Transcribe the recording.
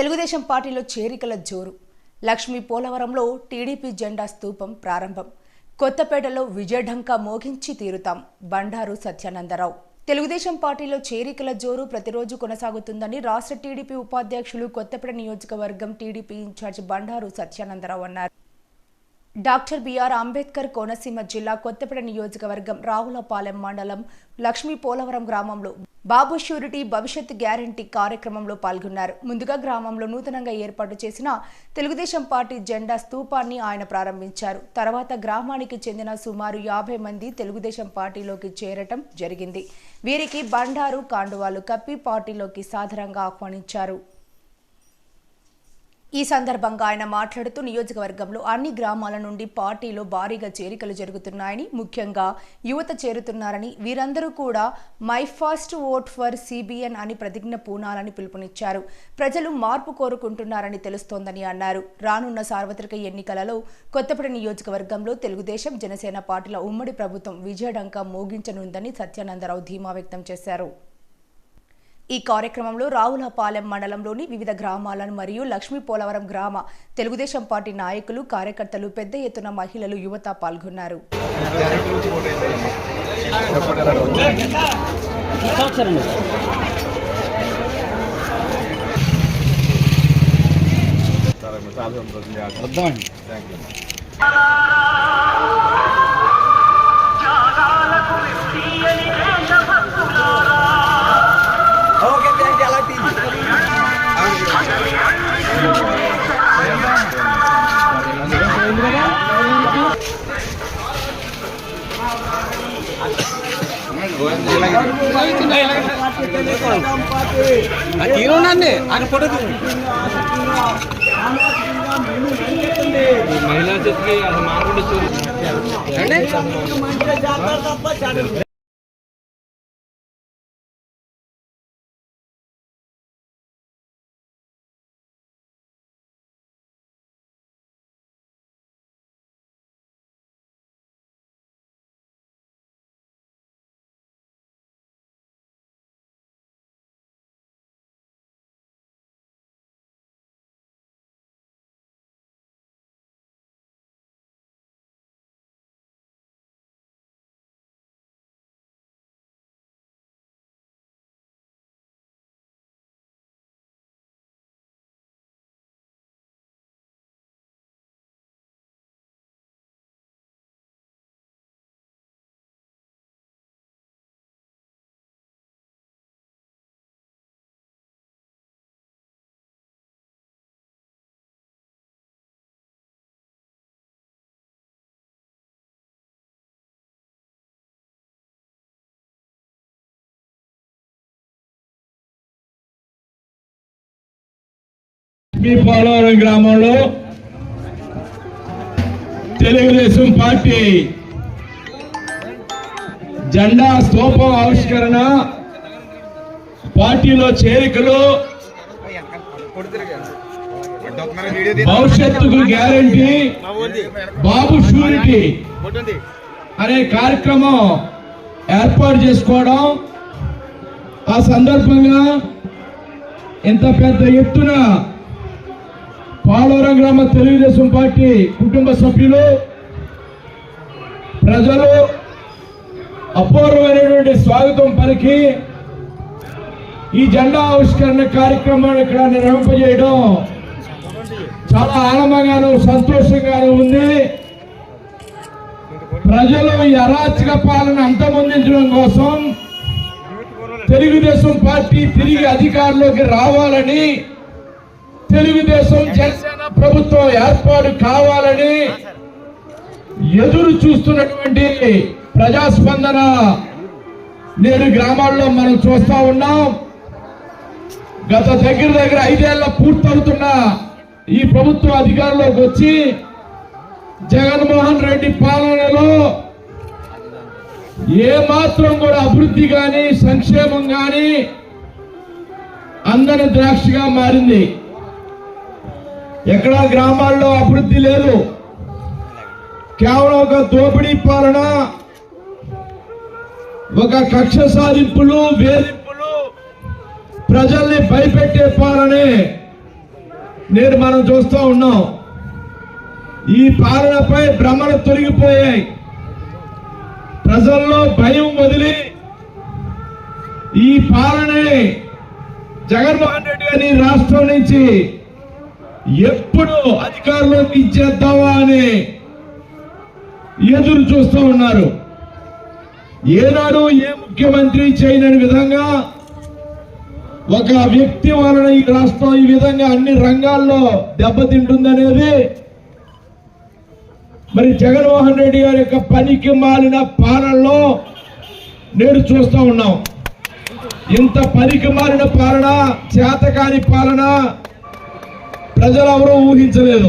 తెలుగుదేశం పార్టీలో చేరికల జోరు. లక్ష్మీ పోలవరంలో టీడీపీ జెండా స్తూపం ప్రారంభం. కొత్తపేటలో విజయఢంకా మోగించి తీరుతాం బండారు సత్యానందరావు. తెలుగుదేశం పార్టీలో చేరికల జోరు ప్రతిరోజు కొనసాగుతుందని రాష్ట్ర టీడీపీ ఉపాధ్యక్షులు కొత్తపేట నియోజకవర్గం టీడీపీ ఇన్ఛార్జ్ బండారు సత్యానందరావు అన్నారు. డాక్టర్ బిఆర్ అంబేద్కర్ కోనసీమ జిల్లా కొత్తపేట నియోజకవర్గం రావులపాలెం మండలం లక్ష్మీ పోలవరం గ్రామంలో బాబు షూరిటీ భవిష్యత్ గ్యారంటీ కార్యక్రమంలో పాల్గొన్నారు. ముందుగా గ్రామంలో నూతనంగా ఏర్పాటు చేసిన తెలుగుదేశం పార్టీ జెండా స్తూపాన్ని ఆయన ప్రారంభించారు. తర్వాత గ్రామానికి చెందిన సుమారు యాభై మంది తెలుగుదేశం పార్టీలోకి చేరటం జరిగింది. వీరికి బండారు కాండువాలు కప్పి పార్టీలోకి సాధారణంగా ఆహ్వానించారు. ఈ సందర్భంగా ఆయన మాట్లాడుతూ నియోజకవర్గంలో అన్ని గ్రామాల నుండి పార్టీలో భారీగా చేరికలు జరుగుతున్నాయని ముఖ్యంగా యువత చేరుతున్నారని వీరందరూ కూడా my first vote for CBN అని ప్రతిజ్ఞ పూనాలని పిలుపునిచ్చారు. ప్రజలు మార్పు కోరుకుంటున్నారని తెలుస్తోందని అన్నారు. రానున్న సార్వత్రిక ఎన్నికలలో కొత్తపేట నియోజకవర్గంలో తెలుగుదేశం జనసేన పార్టీల ఉమ్మడి ప్రభుత్వం విజయడంక మోగించనుందని సత్యానందరావు ధీమా వ్యక్తం చేశారు. ఈ కార్యక్రమంలో రావులపాలెం మండలంలోని వివిధ గ్రామాలను మరియు లక్ష్మీ పోలవరం గ్రామ తెలుగుదేశం పార్టీ నాయకులు కార్యకర్తలు పెద్ద ఎత్తున మహిళలు యువత పాల్గొన్నారు. చాలా చాలా సంతోషంగా తీరునండి అక్కడ ఫోటో మహిళా చేతికి మారకుండా మీ పోలవరం గ్రామంలో తెలుగుదేశం పార్టీ జెండా స్తూపం ఆవిష్కరణ పార్టీలో చేరికలు భవిష్యత్తుకు గ్యారంటీ బాబు షూరిటీ. అనే కార్యక్రమం ఏర్పాటు చేసుకోవడం ఆ సందర్భంగా ఇంత పెద్ద ఎత్తున పాలవరం గ్రామ తెలుగుదేశం పార్టీ కుటుంబ సభ్యులు ప్రజలు అపూర్వమైనటువంటి స్వాగతం పలికి ఈ జెండా ఆవిష్కరణ కార్యక్రమాన్ని ఇక్కడ నిర్వహింపజేయడం చాలా ఆనందంగాను సంతోషంగాను ఉంది. ప్రజలు ఈ అరాచక పాలన అంతమొందించడం కోసం తెలుగుదేశం పార్టీ తిరిగి అధికారంలోకి రావాలని తెలుగుదేశం జనసేన ప్రభుత్వం ఏర్పాటు కావాలని ఎదురు చూస్తున్నటువంటి ప్రజాస్పందన నేడు గ్రామాల్లో మనం చూస్తా ఉన్నాం. గత దగ్గర దగ్గర ఐదేళ్ళ పూర్తవుతున్న ఈ ప్రభుత్వం అధికారంలోకి వచ్చి జగన్మోహన్ రెడ్డి పాలనలో ఏ మాత్రం కూడా అభివృద్ధి కానీ సంక్షేమం కానీ అందని ద్రాక్షగా మారింది. ఎక్కడా గ్రామాల్లో అభివృద్ధి లేదు. కేవలం ఒక దోపిడీ పాలన ఒక కక్ష సాధింపులు వేధింపులు ప్రజల్ని భయపెట్టే పాలనే నేను మనం చూస్తూ ఉన్నాం. ఈ పాలనపై భ్రమలు తొలగిపోయాయి. ప్రజల్లో భయం వదిలి ఈ పాలనని జగన్మోహన్ రెడ్డి గారి రాష్ట్రం నుంచి ఎప్పుడు అధికారంలోకి ఇచ్చేద్దామా అని ఎదురు చూస్తూ ఉన్నారు. ఏనాడు ఏ ముఖ్యమంత్రి చేయని విధంగా ఒక వ్యక్తి వలన ఈ రాష్ట్రం ఈ విధంగా అన్ని రంగాల్లో దెబ్బతింటుందనేది మరి జగన్మోహన్ రెడ్డి గారి యొక్క పనికి మాలిన పాలనలో నేడు చూస్తూ ఉన్నాం. ఇంత పనికి మాలిన పాలన చేతకాని పాలన ప్రజలు ఎవరూ ఊహించలేదు.